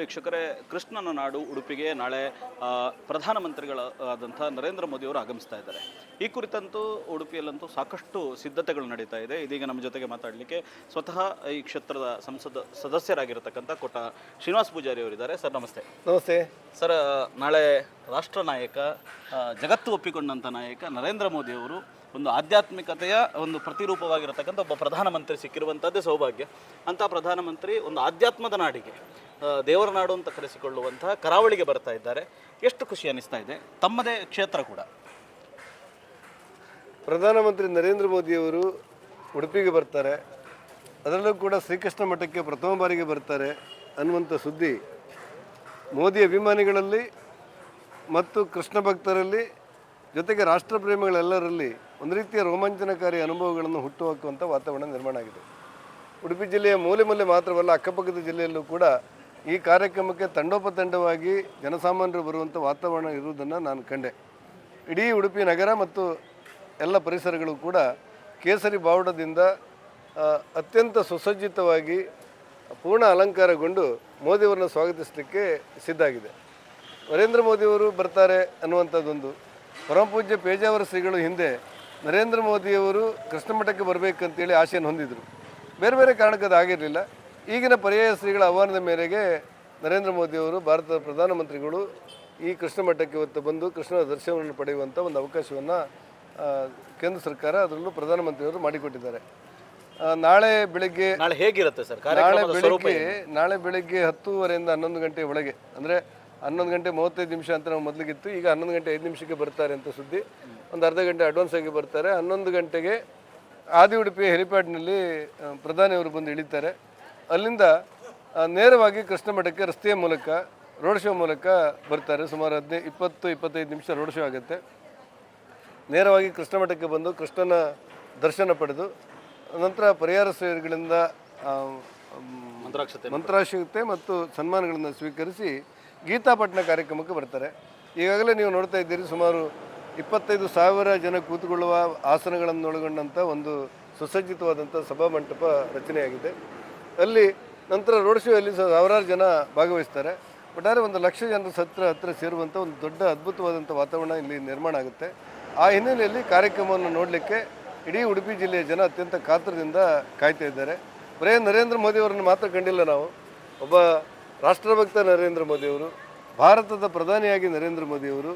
ವೀಕ್ಷಕರೇ ಕೃಷ್ಣನ ನಾಡು ಉಡುಪಿಗೆ ನಾಳೆ ಪ್ರಧಾನಮಂತ್ರಿಗಳ ಪ್ರಧಾನಮಂತ್ರಿಗಳಾದಂಥ ನರೇಂದ್ರ ಮೋದಿಯವರು ಆಗಮಿಸ್ತಾ ಇದ್ದಾರೆ. ಈ ಕುರಿತಂತೂ ಉಡುಪಿಯಲ್ಲಂತೂ ಸಾಕಷ್ಟು ಸಿದ್ಧತೆಗಳು ನಡೀತಾ ಇದೆ. ಇದೀಗ ನಮ್ಮ ಜೊತೆಗೆ ಮಾತಾಡಲಿಕ್ಕೆ ಸ್ವತಃ ಈ ಕ್ಷೇತ್ರದ ಸಂಸದ ಸದಸ್ಯರಾಗಿರತಕ್ಕಂಥ ಕೋಟ ಶ್ರೀನಿವಾಸ್ ಪೂಜಾರಿ ಅವರಿದ್ದಾರೆ. ಸರ್ ನಮಸ್ತೆ. ನಮಸ್ತೆ. ಸರ್ ನಾಳೆ ರಾಷ್ಟ್ರ ನಾಯಕ ಜಗತ್ತು ಒಪ್ಪಿಕೊಂಡಂಥ ನಾಯಕ ನರೇಂದ್ರ ಮೋದಿಯವರು ಒಂದು ಆಧ್ಯಾತ್ಮಿಕತೆಯ ಒಂದು ಪ್ರತಿರೂಪವಾಗಿರತಕ್ಕಂಥ ಒಬ್ಬ ಪ್ರಧಾನಮಂತ್ರಿ ಸಿಕ್ಕಿರುವಂಥದ್ದೇ ಸೌಭಾಗ್ಯ. ಅಂಥ ಪ್ರಧಾನಮಂತ್ರಿ ಒಂದು ಆಧ್ಯಾತ್ಮದ ನಾಡಿಗೆ ದೇವರ ನಾಡು ಅಂತ ಕರೆಸಿಕೊಳ್ಳುವಂತಹ ಕರಾವಳಿಗೆ ಬರ್ತಾ ಇದ್ದಾರೆ. ಎಷ್ಟು ಖುಷಿ ಅನಿಸ್ತಾ ಇದೆ. ತಮ್ಮದೇ ಕ್ಷೇತ್ರ ಕೂಡ. ಪ್ರಧಾನಮಂತ್ರಿ ನರೇಂದ್ರ ಮೋದಿಯವರು ಉಡುಪಿಗೆ ಬರ್ತಾರೆ. ಅದರಲ್ಲೂ ಕೂಡ ಶ್ರೀಕೃಷ್ಣ ಮಠಕ್ಕೆ ಪ್ರಥಮ ಬಾರಿಗೆ ಬರ್ತಾರೆ ಅನ್ನುವಂಥ ಸುದ್ದಿ ಮೋದಿ ಅಭಿಮಾನಿಗಳಲ್ಲಿ ಮತ್ತು ಕೃಷ್ಣ ಭಕ್ತರಲ್ಲಿ ಜೊತೆಗೆ ರಾಷ್ಟ್ರಪ್ರೇಮಿಗಳೆಲ್ಲರಲ್ಲಿ ಒಂದು ರೀತಿಯ ರೋಮಾಂಚನಕಾರಿ ಅನುಭವಗಳನ್ನು ಹುಟ್ಟುಹಾಕುವಂಥ ವಾತಾವರಣ ನಿರ್ಮಾಣ ಆಗಿದೆ. ಉಡುಪಿ ಜಿಲ್ಲೆಯ ಮೂಲೆ ಮೂಲೆ ಮಾತ್ರವಲ್ಲ ಅಕ್ಕಪಕ್ಕದ ಜಿಲ್ಲೆಯಲ್ಲೂ ಕೂಡ ಈ ಕಾರ್ಯಕ್ರಮಕ್ಕೆ ತಂಡೋಪತಂಡವಾಗಿ ಜನಸಾಮಾನ್ಯರು ಬರುವಂಥ ವಾತಾವರಣ ಇರುವುದನ್ನು ನಾನು ಕಂಡೆ. ಇಡೀ ಉಡುಪಿ ನಗರ ಮತ್ತು ಎಲ್ಲ ಪರಿಸರಗಳು ಕೂಡ ಕೇಸರಿ ಬಾವುಟದಿಂದ ಅತ್ಯಂತ ಸುಸಜ್ಜಿತವಾಗಿ ಪೂರ್ಣ ಅಲಂಕಾರಗೊಂಡು ಮೋದಿಯವರನ್ನು ಸ್ವಾಗತಿಸಲಿಕ್ಕೆ ಸಿದ್ಧ ಆಗಿದೆ. ನರೇಂದ್ರ ಮೋದಿಯವರು ಬರ್ತಾರೆ ಅನ್ನುವಂಥದ್ದೊಂದು. ಪರಮಪೂಜ್ಯ ಪೇಜಾವರ ಶ್ರೀಗಳು ಹಿಂದೆ ನರೇಂದ್ರ ಮೋದಿಯವರು ಕೃಷ್ಣ ಮಠಕ್ಕೆ ಬರಬೇಕಂತೇಳಿ ಆಶೆಯನ್ನು ಹೊಂದಿದ್ದರು ಬೇರೆ ಬೇರೆ ಕಾರಣಕ್ಕೆ ಅದು ಆಗಿರಲಿಲ್ಲ. ಈಗಿನ ಪರ್ಯಾಯ ಶ್ರೀಗಳ ಆಹ್ವಾನದ ಮೇರೆಗೆ ನರೇಂದ್ರ ಮೋದಿಯವರು ಭಾರತದ ಪ್ರಧಾನಮಂತ್ರಿಗಳು ಈ ಕೃಷ್ಣ ಮಠಕ್ಕೆ ಇವತ್ತು ಬಂದು ಕೃಷ್ಣನ ದರ್ಶನವನ್ನು ಪಡೆಯುವಂಥ ಒಂದು ಅವಕಾಶವನ್ನು ಕೇಂದ್ರ ಸರ್ಕಾರ ಅದರಲ್ಲೂ ಪ್ರಧಾನಮಂತ್ರಿಯವರು ಮಾಡಿಕೊಟ್ಟಿದ್ದಾರೆ. ನಾಳೆ ಬೆಳಿಗ್ಗೆ ನಾಳೆ ಹೇಗಿರುತ್ತೆ ಸರ್? ನಾಳೆ ಬೆಳಿಗ್ಗೆ ನಾಳೆ ಬೆಳಿಗ್ಗೆ ಹತ್ತೂವರೆಯಿಂದ ಹನ್ನೊಂದು ಗಂಟೆ ಒಳಗೆ ಅಂದರೆ ಹನ್ನೊಂದು ಗಂಟೆ ಮೂವತ್ತೈದು ನಿಮಿಷ ಅಂತ ನಾವು ಮೊದಲಿಗಿತ್ತು. ಈಗ ಹನ್ನೊಂದು ಗಂಟೆ ಐದು ನಿಮಿಷಕ್ಕೆ ಬರ್ತಾರೆ ಅಂತ ಸುದ್ದಿ. ಒಂದು ಅರ್ಧ ಗಂಟೆ ಅಡ್ವಾನ್ಸ್ ಆಗಿ ಬರ್ತಾರೆ. ಹನ್ನೊಂದು ಗಂಟೆಗೆ ಆದಿ ಉಡುಪಿ ಹೆಲಿಪ್ಯಾಡ್ನಲ್ಲಿ ಪ್ರಧಾನಿಯವರು ಬಂದು ಇಳಿತಾರೆ. ಅಲ್ಲಿಂದ ನೇರವಾಗಿ ಕೃಷ್ಣ ಮಠಕ್ಕೆ ರಸ್ತೆಯ ಮೂಲಕ ರೋಡ್ ಶೋ ಮೂಲಕ ಬರ್ತಾರೆ. ಸುಮಾರು ಹದಿನೈದು ಇಪ್ಪತ್ತು ಇಪ್ಪತ್ತೈದು ನಿಮಿಷ ರೋಡ್ ಶೋ ಆಗುತ್ತೆ. ನೇರವಾಗಿ ಕೃಷ್ಣ ಮಠಕ್ಕೆ ಬಂದು ಕೃಷ್ಣನ ದರ್ಶನ ಪಡೆದು ನಂತರ ಪರಿಹಾರ ಸೇವೆಗಳಿಂದ ಮಂತ್ರಾಕ್ಷತೆ ಮಂತ್ರಾಕ್ಷತೆ ಮತ್ತು ಸನ್ಮಾನಗಳನ್ನು ಸ್ವೀಕರಿಸಿ ಗೀತಾಪಟ್ಟಣ ಕಾರ್ಯಕ್ರಮಕ್ಕೆ ಬರ್ತಾರೆ. ಈಗಾಗಲೇ ನೀವು ನೋಡ್ತಾ ಇದ್ದೀರಿ, ಸುಮಾರು ಇಪ್ಪತ್ತೈದು ಸಾವಿರ ಜನ ಕೂತುಕೊಳ್ಳುವ ಆಸನಗಳನ್ನು ಒಳಗೊಂಡಂಥ ಒಂದು ಸುಸಜ್ಜಿತವಾದಂಥ ಸಭಾ ಮಂಟಪ ರಚನೆಯಾಗಿದೆ. ಅಲ್ಲಿ ನಂತರ ರೋಡ್ ಶೋ ಅಲ್ಲಿ ಸಾವಿರಾರು ಜನ ಭಾಗವಹಿಸ್ತಾರೆ. ಒಟ್ಟಾರೆ ಒಂದು ಲಕ್ಷ ಜನರ ಹತ್ರ ಹತ್ರ ಸೇರುವಂಥ ಒಂದು ದೊಡ್ಡ ಅದ್ಭುತವಾದಂಥ ವಾತಾವರಣ ಇಲ್ಲಿ ನಿರ್ಮಾಣ ಆಗುತ್ತೆ. ಆ ಹಿನ್ನೆಲೆಯಲ್ಲಿ ಕಾರ್ಯಕ್ರಮವನ್ನು ನೋಡಲಿಕ್ಕೆ ಇಡೀ ಉಡುಪಿ ಜಿಲ್ಲೆಯ ಜನ ಅತ್ಯಂತ ಕಾತರದಿಂದ ಕಾಯ್ತಾ ಇದ್ದಾರೆ. ಬರೇ ನರೇಂದ್ರ ಮೋದಿಯವರನ್ನು ಮಾತ್ರ ಕಂಡಿಲ್ಲ ನಾವು. ಒಬ್ಬ ರಾಷ್ಟ್ರಭಕ್ತ ನರೇಂದ್ರ ಮೋದಿಯವರು ಭಾರತದ ಪ್ರಧಾನಿಯಾಗಿ ನರೇಂದ್ರ ಮೋದಿಯವರು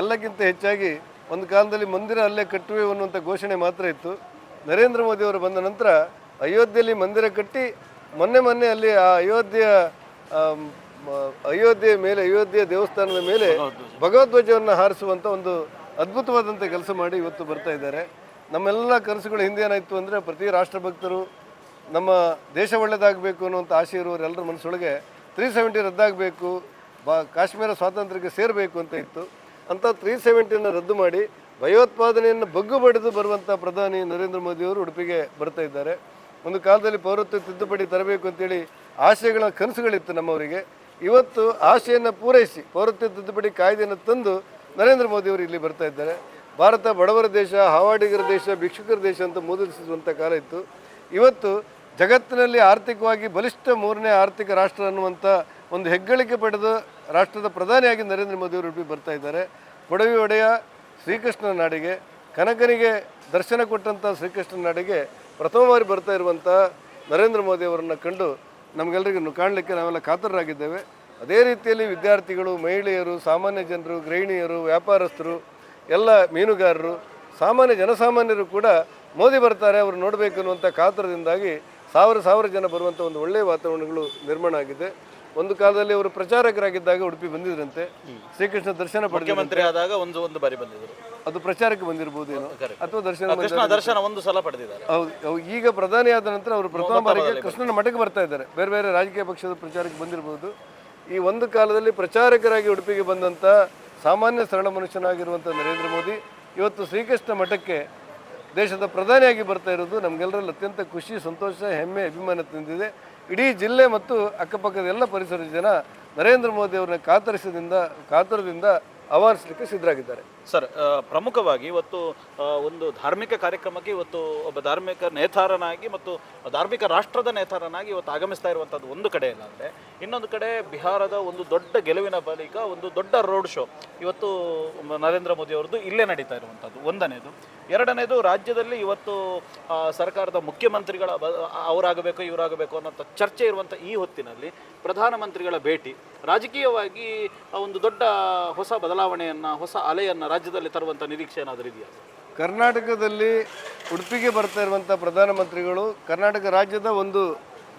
ಎಲ್ಲಕ್ಕಿಂತ ಹೆಚ್ಚಾಗಿ ಒಂದು ಕಾಲದಲ್ಲಿ ಮಂದಿರ ಅಲ್ಲೇ ಕಟ್ಟುವೆ ಅನ್ನುವಂಥ ಘೋಷಣೆ ಮಾತ್ರ ಇತ್ತು. ನರೇಂದ್ರ ಮೋದಿಯವರು ಬಂದ ನಂತರ ಅಯೋಧ್ಯೆಯಲ್ಲಿ ಮಂದಿರ ಕಟ್ಟಿ ಮೊನ್ನೆ ಮೊನ್ನೆ ಅಲ್ಲಿ ಆ ಅಯೋಧ್ಯೆಯ ಅಯೋಧ್ಯೆಯ ಮೇಲೆ, ಅಯೋಧ್ಯೆಯ ದೇವಸ್ಥಾನದ ಮೇಲೆ ಭಗವದ್ವಜವನ್ನು ಹಾರಿಸುವಂಥ ಒಂದು ಅದ್ಭುತವಾದಂಥ ಕೆಲಸ ಮಾಡಿ ಇವತ್ತು ಬರ್ತಾ ಇದ್ದಾರೆ. ನಮ್ಮೆಲ್ಲ ಕನಸುಗಳು ಹಿಂದೆ ಏನಾಯಿತು ಅಂದರೆ ಪ್ರತಿ ರಾಷ್ಟ್ರಭಕ್ತರು ನಮ್ಮ ದೇಶ ಒಳ್ಳೆಯದಾಗಬೇಕು ಅನ್ನುವಂಥ ಆಶೆ ಇರುವವರು ಎಲ್ಲರ ಮನಸ್ಸೊಳಗೆ ತ್ರೀ ಸೆವೆಂಟಿ ರದ್ದಾಗಬೇಕು, ಬಾ, ಕಾಶ್ಮೀರ ಸ್ವಾತಂತ್ರ್ಯಕ್ಕೆ ಸೇರಬೇಕು ಅಂತ ಇತ್ತು. ಅಂಥ ತ್ರೀ ಸೆವೆಂಟಿನ ರದ್ದು ಮಾಡಿ ಭಯೋತ್ಪಾದನೆಯನ್ನು ಬಗ್ಗು ಬಡಿದು ಬರುವಂಥ ಪ್ರಧಾನಿ ನರೇಂದ್ರ ಮೋದಿಯವರು ಉಡುಪಿಗೆ ಬರ್ತಾ ಇದ್ದಾರೆ. ಒಂದು ಕಾಲದಲ್ಲಿ ಪೌರತ್ವ ತಿದ್ದುಪಡಿ ತರಬೇಕು ಅಂತೇಳಿ ಆಶಯಗಳ ಕನಸುಗಳಿತ್ತು ನಮ್ಮವರಿಗೆ. ಇವತ್ತು ಆಶೆಯನ್ನು ಪೂರೈಸಿ ಪೌರತ್ವ ತಿದ್ದುಪಡಿ ಕಾಯ್ದೆಯನ್ನು ತಂದು ನರೇಂದ್ರ ಮೋದಿಯವರು ಇಲ್ಲಿ ಬರ್ತಾ ಇದ್ದಾರೆ. ಭಾರತ ಬಡವರ ದೇಶ, ಹಾವಾಡಿಗರ ದೇಶ, ಭಿಕ್ಷುಕರ ದೇಶ ಅಂತ ಮುದ್ರಿಸುವಂಥ ಕಾಲ ಇತ್ತು. ಇವತ್ತು ಜಗತ್ತಿನಲ್ಲಿ ಆರ್ಥಿಕವಾಗಿ ಬಲಿಷ್ಠ ಮೂರನೇ ಆರ್ಥಿಕ ರಾಷ್ಟ್ರ ಅನ್ನುವಂಥ ಒಂದು ಹೆಗ್ಗಳಿಕೆ ಪಡೆದ ರಾಷ್ಟ್ರದ ಪ್ರಧಾನಿಯಾಗಿ ನರೇಂದ್ರ ಮೋದಿಯವರು ಉಡುಪಿ ಬರ್ತಾ ಇದ್ದಾರೆ. ಕೊಡವಿ ಒಡೆಯ ಶ್ರೀಕೃಷ್ಣನ ನಾಡಿಗೆ, ಕನಕನಿಗೆ ದರ್ಶನ ಕೊಟ್ಟಂಥ ಶ್ರೀಕೃಷ್ಣನ ನಾಡಿಗೆ ಪ್ರಥಮ ಬಾರಿ ಬರ್ತಾ ಇರುವಂಥ ನರೇಂದ್ರ ಮೋದಿ ಅವರನ್ನು ಕಂಡು ನಮಗೆಲ್ಲರಿಗೂ ಕಾಣಲಿಕ್ಕೆ ನಾವೆಲ್ಲ ಕಾತರರಾಗಿದ್ದೇವೆ. ಅದೇ ರೀತಿಯಲ್ಲಿ ವಿದ್ಯಾರ್ಥಿಗಳು, ಮಹಿಳೆಯರು, ಸಾಮಾನ್ಯ ಜನರು, ಗೃಹಿಣಿಯರು, ವ್ಯಾಪಾರಸ್ಥರು, ಎಲ್ಲ ಮೀನುಗಾರರು, ಸಾಮಾನ್ಯ ಜನಸಾಮಾನ್ಯರು ಕೂಡ ಮೋದಿ ಬರ್ತಾರೆ, ಅವರು ನೋಡಬೇಕು ಅನ್ನುವಂಥ ಕಾತರದಿಂದಾಗಿ ಸಾವಿರ ಸಾವಿರ ಜನ ಬರುವಂಥ ಒಂದು ಒಳ್ಳೆಯ ವಾತಾವರಣಗಳು ನಿರ್ಮಾಣ ಆಗಿದೆ. ಒಂದು ಕಾಲದಲ್ಲಿ ಅವರು ಪ್ರಚಾರಕರಾಗಿದ್ದಾಗ ಉಡುಪಿ ಬಂದಿದ್ರಂತೆ. ಶ್ರೀಕೃಷ್ಣ ದರ್ಶನ ಮುಖ್ಯಮಂತ್ರಿ ಆದಾಗ ಒಂದು ಒಂದು ಬಾರಿ ಬಂದಿದ್ದರು ಅದು ಪ್ರಚಾರಕ್ಕೆ ಬಂದಿರಬಹುದು ಏನೋ ಅಥವಾ ದರ್ಶನ ದರ್ಶನ ಒಂದು ಸಲ ಪಡೆದಿದ್ದಾರೆ. ಹೌದು ಹೌದು. ಈಗ ಪ್ರಧಾನಿ ಆದ ನಂತರ ಅವರು ಪ್ರಥಮ ಬಾರಿಗೆ ಕೃಷ್ಣನ ಮಠಕ್ಕೆ ಬರ್ತಾ ಇದ್ದಾರೆ. ಬೇರೆ ಬೇರೆ ರಾಜಕೀಯ ಪಕ್ಷದ ಪ್ರಚಾರಕ್ಕೆ ಬಂದಿರಬಹುದು. ಈ ಒಂದು ಕಾಲದಲ್ಲಿ ಪ್ರಚಾರಕರಾಗಿ ಉಡುಪಿಗೆ ಬಂದಂಥ ಸಾಮಾನ್ಯ ಸರಳ ಮನುಷ್ಯನಾಗಿರುವಂಥ ನರೇಂದ್ರ ಮೋದಿ ಇವತ್ತು ಶ್ರೀಕೃಷ್ಣ ಮಠಕ್ಕೆ ದೇಶದ ಪ್ರಧಾನಿಯಾಗಿ ಬರ್ತಾ ಇರೋದು ನಮಗೆಲ್ಲರಲ್ಲಿ ಅತ್ಯಂತ ಖುಷಿ, ಸಂತೋಷ, ಹೆಮ್ಮೆ, ಅಭಿಮಾನ ತಂದಿದೆ. ಇಡೀ ಜಿಲ್ಲೆ ಮತ್ತು ಅಕ್ಕಪಕ್ಕದ ಎಲ್ಲ ಪರಿಸರದ ಜನ ನರೇಂದ್ರ ಮೋದಿ ಅವರನ್ನ ಕಾತರಿಸದಿಂದ, ಕಾತರದಿಂದ ಆಹ್ವಾನಿಸಲಿಕ್ಕೆ ಸಿದ್ಧರಾಗಿದ್ದಾರೆ. ಸರ್ ಪ್ರಮುಖವಾಗಿ ಇವತ್ತು ಒಂದು ಧಾರ್ಮಿಕ ಕಾರ್ಯಕ್ರಮಕ್ಕೆ ಇವತ್ತು ಒಬ್ಬ ಧಾರ್ಮಿಕ ನೇತಾರನಾಗಿ ಮತ್ತು ಧಾರ್ಮಿಕ ರಾಷ್ಟ್ರದ ನೇತಾರನಾಗಿ ಇವತ್ತು ಆಗಮಿಸ್ತಾ ಇರುವಂಥದ್ದು ಒಂದು ಕಡೆ ಇಲ್ಲ ಅಂದರೆ, ಇನ್ನೊಂದು ಕಡೆ ಬಿಹಾರದ ಒಂದು ದೊಡ್ಡ ಗೆಲುವಿನ ಬಳಿಕ ಒಂದು ದೊಡ್ಡ ರೋಡ್ ಶೋ ಇವತ್ತು ನರೇಂದ್ರ ಮೋದಿ ಅವರದ್ದು ಇಲ್ಲೇ ನಡೀತಾ ಇರುವಂಥದ್ದು. ಒಂದನೇದು. ಎರಡನೇದು, ರಾಜ್ಯದಲ್ಲಿ ಇವತ್ತು ಸರ್ಕಾರದ ಮುಖ್ಯಮಂತ್ರಿಗಳ ಅವರಾಗಬೇಕು, ಇವರಾಗಬೇಕು ಅನ್ನೋಂಥ ಚರ್ಚೆ ಇರುವಂಥ ಈ ಹೊತ್ತಿನಲ್ಲಿ ಪ್ರಧಾನಮಂತ್ರಿಗಳ ಭೇಟಿ, ರಾಜಕೀಯವಾಗಿ ಒಂದು ದೊಡ್ಡ ಹೊಸ ಬದಲಾವಣೆಯನ್ನು, ಹೊಸ ಅಲೆಯನ್ನು ರಾಜ್ಯದಲ್ಲಿ ತರುವಂಥ ನಿರೀಕ್ಷೆ ಏನಾದರೂ ಇದೆಯಾ? ಕರ್ನಾಟಕದಲ್ಲಿ ಉಡುಪಿಗೆ ಬರ್ತಾ ಇರುವಂಥ ಪ್ರಧಾನಮಂತ್ರಿಗಳು ಕರ್ನಾಟಕ ರಾಜ್ಯದ ಒಂದು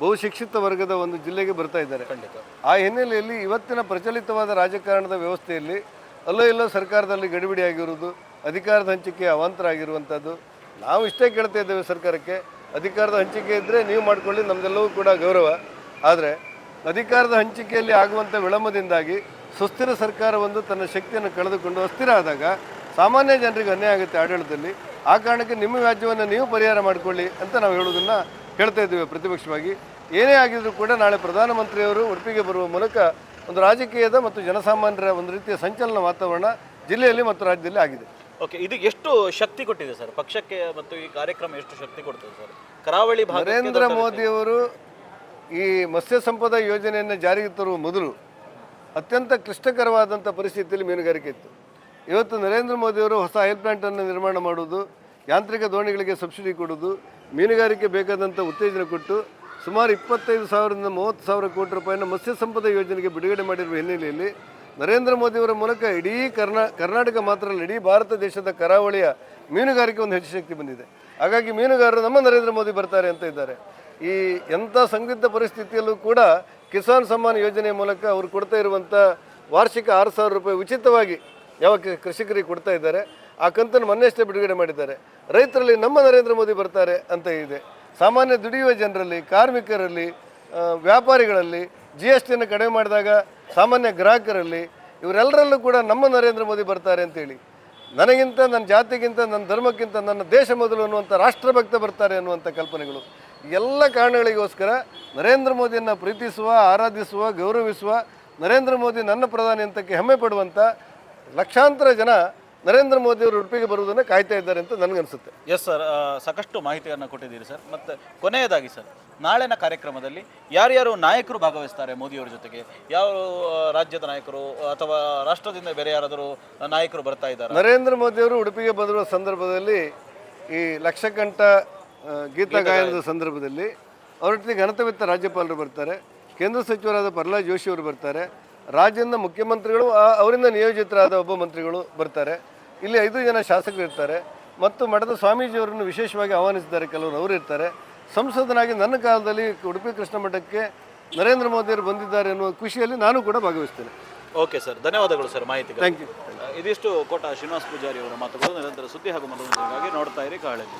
ಬಹುಶಿಕ್ಷಿತ ವರ್ಗದ ಒಂದು ಜಿಲ್ಲೆಗೆ ಬರ್ತಾ ಇದ್ದಾರೆ. ಖಂಡಿತ. ಆ ಹಿನ್ನೆಲೆಯಲ್ಲಿ ಇವತ್ತಿನ ಪ್ರಚಲಿತವಾದ ರಾಜಕಾರಣದ ವ್ಯವಸ್ಥೆಯಲ್ಲಿ ಅಲ್ಲೋ ಇಲ್ಲೋ ಸರ್ಕಾರದಲ್ಲಿ ಗಡಿಬಿಡಿ ಆಗಿರುವುದು ಅಧಿಕಾರದ ಹಂಚಿಕೆ ಅವಾಂತರ ಆಗಿರುವಂಥದ್ದು ನಾವು ಇಷ್ಟೇ ಕೇಳ್ತಾ ಇದ್ದೇವೆ ಸರ್ಕಾರಕ್ಕೆ. ಅಧಿಕಾರದ ಹಂಚಿಕೆ ಇದ್ದರೆ ನೀವು ಮಾಡಿಕೊಳ್ಳಿ ನಮ್ಮದೆಲ್ಲವೂ ಕೂಡ ಗೌರವ. ಆದರೆ ಅಧಿಕಾರದ ಹಂಚಿಕೆಯಲ್ಲಿ ಆಗುವಂಥ ವಿಳಂಬದಿಂದಾಗಿ ಸುಸ್ಥಿರ ಸರ್ಕಾರ ಒಂದು ತನ್ನ ಶಕ್ತಿಯನ್ನು ಕಳೆದುಕೊಂಡು ಅಸ್ಥಿರ ಆದಾಗ ಸಾಮಾನ್ಯ ಜನರಿಗೆ ಅನ್ಯಾಯ ಆಗುತ್ತೆ ಆಡಳಿತದಲ್ಲಿ. ಆ ಕಾರಣಕ್ಕೆ ನಿಮ್ಮ ವ್ಯಾಜ್ಯವನ್ನು ನೀವು ಪರಿಹಾರ ಮಾಡಿಕೊಳ್ಳಿ ಅಂತ ನಾವು ಹೇಳೋದನ್ನು ಹೇಳ್ತಾ ಇದ್ದೇವೆ ಪ್ರತಿಪಕ್ಷವಾಗಿ. ಏನೇ ಆಗಿದ್ರೂ ಕೂಡ ನಾಳೆ ಪ್ರಧಾನಮಂತ್ರಿಯವರು ಉಡುಪಿಗೆ ಬರುವ ಮೂಲಕ ಒಂದು ರಾಜಕೀಯದ ಮತ್ತು ಜನಸಾಮಾನ್ಯರ ಒಂದು ರೀತಿಯ ಸಂಚಲನ ವಾತಾವರಣ ಜಿಲ್ಲೆಯಲ್ಲಿ ಮತ್ತು ರಾಜ್ಯದಲ್ಲಿ ಆಗಿದೆ. ಓಕೆ ಇದು ಎಷ್ಟು ಶಕ್ತಿ ಕೊಟ್ಟಿದೆ ಸರ್? ಪಕ್ಷಕ್ಕೆ ಮತ್ತು ಈ ಕಾರ್ಯಕ್ರಮ ಎಷ್ಟು ಶಕ್ತಿ ಕೊಡ್ತದೆ ಸರ್? ಕರಾವಳಿ ನರೇಂದ್ರ ಮೋದಿಯವರು ಈ ಮತ್ಸ್ಯ ಸಂಪದ ಯೋಜನೆಯನ್ನು ಜಾರಿಗೆ ತರುವ ಮೊದಲು ಅತ್ಯಂತ ಕ್ಲಿಷ್ಟಕರವಾದಂಥ ಪರಿಸ್ಥಿತಿಯಲ್ಲಿ ಮೀನುಗಾರಿಕೆ ಇತ್ತು. ಇವತ್ತು ನರೇಂದ್ರ ಮೋದಿಯವರು ಹೊಸ ಆಯಿಲ್ ಪ್ಲಾಂಟನ್ನು ನಿರ್ಮಾಣ ಮಾಡುವುದು, ಯಾಂತ್ರಿಕ ದೋಣಿಗಳಿಗೆ ಸಬ್ಸಿಡಿ ಕೊಡುವುದು, ಮೀನುಗಾರಿಕೆ ಬೇಕಾದಂಥ ಉತ್ತೇಜನ ಕೊಟ್ಟು ಸುಮಾರು ಇಪ್ಪತ್ತೈದು ಸಾವಿರದಿಂದ ಮೂವತ್ತು ಸಾವಿರ ಕೋಟಿ ರೂಪಾಯಿನ ಮತ್ಸ್ಯ ಸಂಪದ ಯೋಜನೆಗೆ ಬಿಡುಗಡೆ ಮಾಡಿರುವ ಹಿನ್ನೆಲೆಯಲ್ಲಿ ನರೇಂದ್ರ ಮೋದಿಯವರ ಮೂಲಕ ಇಡೀ ಕರ್ನಾ, ಕರ್ನಾಟಕ ಮಾತ್ರ ಅಲ್ಲ, ಇಡೀ ಭಾರತ ದೇಶದ ಕರಾವಳಿಯ ಮೀನುಗಾರಿಕೆ ಒಂದು ಹೆಚ್ಚು ಶಕ್ತಿ ಬಂದಿದೆ. ಹಾಗಾಗಿ ಮೀನುಗಾರರು ನಮ್ಮ ನರೇಂದ್ರ ಮೋದಿ ಬರ್ತಾರೆ ಅಂತ ಇದ್ದಾರೆ. ಈ ಎಂಥ ಸಂದಿಗ್ಧ ಪರಿಸ್ಥಿತಿಯಲ್ಲೂ ಕೂಡ ಕಿಸಾನ್ ಸಮ್ಮಾನ್ ಯೋಜನೆ ಮೂಲಕ ಅವರು ಕೊಡ್ತಾ ಇರುವಂಥ ವಾರ್ಷಿಕ ಆರು ಸಾವಿರ ರೂಪಾಯಿ ಉಚಿತವಾಗಿ ಯಾವ ಕೃಷಿಕರಿಗೆ ಕೊಡ್ತಾ ಇದ್ದಾರೆ. ಆ ಕಂತನ್ನು ಮೊನ್ನೆಷ್ಟೇ ಬಿಡುಗಡೆ ಮಾಡಿದ್ದಾರೆ. ರೈತರಲ್ಲಿ ನಮ್ಮ ನರೇಂದ್ರ ಮೋದಿ ಬರ್ತಾರೆ ಅಂತ ಇದೆ. ಸಾಮಾನ್ಯ ದುಡಿಯುವ ಜನರಲ್ಲಿ, ಕಾರ್ಮಿಕರಲ್ಲಿ ವ್ಯಾಪಾರಿಗಳಲ್ಲಿ ಜಿ ಎಸ್ ಟಿಯನ್ನು ಕಡಿಮೆ ಮಾಡಿದಾಗ ಸಾಮಾನ್ಯ ಗ್ರಾಹಕರಲ್ಲಿ ಇವರೆಲ್ಲರಲ್ಲೂ ಕೂಡ ನಮ್ಮ ನರೇಂದ್ರ ಮೋದಿ ಬರ್ತಾರೆ ಅಂತೇಳಿ ನನಗಿಂತ, ನನ್ನ ಜಾತಿಗಿಂತ, ನನ್ನ ಧರ್ಮಕ್ಕಿಂತ ನನ್ನ ದೇಶ ಮೊದಲು ಅನ್ನುವಂಥ ರಾಷ್ಟ್ರಭಕ್ತ ಬರ್ತಾರೆ ಅನ್ನುವಂಥ ಕಲ್ಪನೆಗಳು ಎಲ್ಲ ಕಾರಣಗಳಿಗೋಸ್ಕರ ನರೇಂದ್ರ ಮೋದಿಯನ್ನು ಪ್ರೀತಿಸುವ ಆರಾಧಿಸುವ ಗೌರವಿಸುವ ನರೇಂದ್ರ ಮೋದಿ ನನ್ನ ಪ್ರಧಾನಿ ಅಂತಕ್ಕೆ ಹೆಮ್ಮೆ ಪಡುವಂಥ ಲಕ್ಷಾಂತರ ಜನ ನರೇಂದ್ರ ಮೋದಿಯವರು ಉಡುಪಿಗೆ ಬರುವುದನ್ನು ಕಾಯ್ತಾ ಇದ್ದಾರೆ ಅಂತ ನನಗನ್ಸುತ್ತೆ. ಎಸ್ ಸರ್ ಸಾಕಷ್ಟು ಮಾಹಿತಿಯನ್ನು ಕೊಟ್ಟಿದ್ದೀರಿ ಸರ್ ಮತ್ತು ಕೊನೆಯದಾಗಿ ಸರ್ ನಾಳಿನ ಕಾರ್ಯಕ್ರಮದಲ್ಲಿ ಯಾರ್ಯಾರು ನಾಯಕರು ಭಾಗವಹಿಸ್ತಾರೆ ಮೋದಿಯವರ ಜೊತೆಗೆ? ಯಾವ ರಾಜ್ಯದ ನಾಯಕರು ಅಥವಾ ರಾಷ್ಟ್ರದಿಂದ ಬೇರೆ ಯಾರಾದರೂ ನಾಯಕರು ಬರ್ತಾ ಇದ್ದಾರೆ? ನರೇಂದ್ರ ಮೋದಿಯವರು ಉಡುಪಿಗೆ ಬರುವ ಸಂದರ್ಭದಲ್ಲಿ ಈ ಲಕ್ಷಕಂಠ ಗೀತ ಗಾಯನದ ಸಂದರ್ಭದಲ್ಲಿ ಅವರೊಟ್ಟಿಗೆ ಘನತವಿತ್ತ ರಾಜ್ಯಪಾಲರು ಬರ್ತಾರೆ ಕೇಂದ್ರ ಸಚಿವರಾದ ಪ್ರಹ್ಲಾದ್ ಜೋಶಿ ಅವರು ಬರ್ತಾರೆ ರಾಜ್ಯದ ಮುಖ್ಯಮಂತ್ರಿಗಳು ಅವರಿಂದ ನಿಯೋಜಿತರಾದ ಒಬ್ಬ ಮಂತ್ರಿಗಳು ಬರ್ತಾರೆ ಇಲ್ಲಿ ಐದು ಜನ ಶಾಸಕರು ಇರ್ತಾರೆ ಮತ್ತು ಮಠದ ಸ್ವಾಮೀಜಿಯವರನ್ನು ವಿಶೇಷವಾಗಿ ಆಹ್ವಾನಿಸಿದ್ದಾರೆ ಕೆಲವರು ಅವರು ಇರ್ತಾರೆ. ಸಂಸದನಾಗಿ ನನ್ನ ಕಾಲದಲ್ಲಿ ಉಡುಪಿ ಕೃಷ್ಣ ಮಠಕ್ಕೆ ನರೇಂದ್ರ ಮೋದಿಯವರು ಬಂದಿದ್ದಾರೆ ಎನ್ನುವ ಖುಷಿಯಲ್ಲಿ ನಾನು ಕೂಡ ಭಾಗವಹಿಸ್ತೇನೆ. ಓಕೆ ಸರ್ ಧನ್ಯವಾದಗಳು ಸರ್ ಮಾಹಿತಿ ಥ್ಯಾಂಕ್ ಯು ಇದಿಷ್ಟು ಕೋಟ ಶ್ರೀನಿವಾಸ ಪೂಜಾರಿ ಅವರ ಮಾತುಗಳು ನಿರಂತರ ಸುದ್ದಿ ಹಾಗೂ ಮನೋರಂಜನೆಗಾಗಿ ನೋಡ್ತಾ ಇರಿ ಕಾಳಜಿ.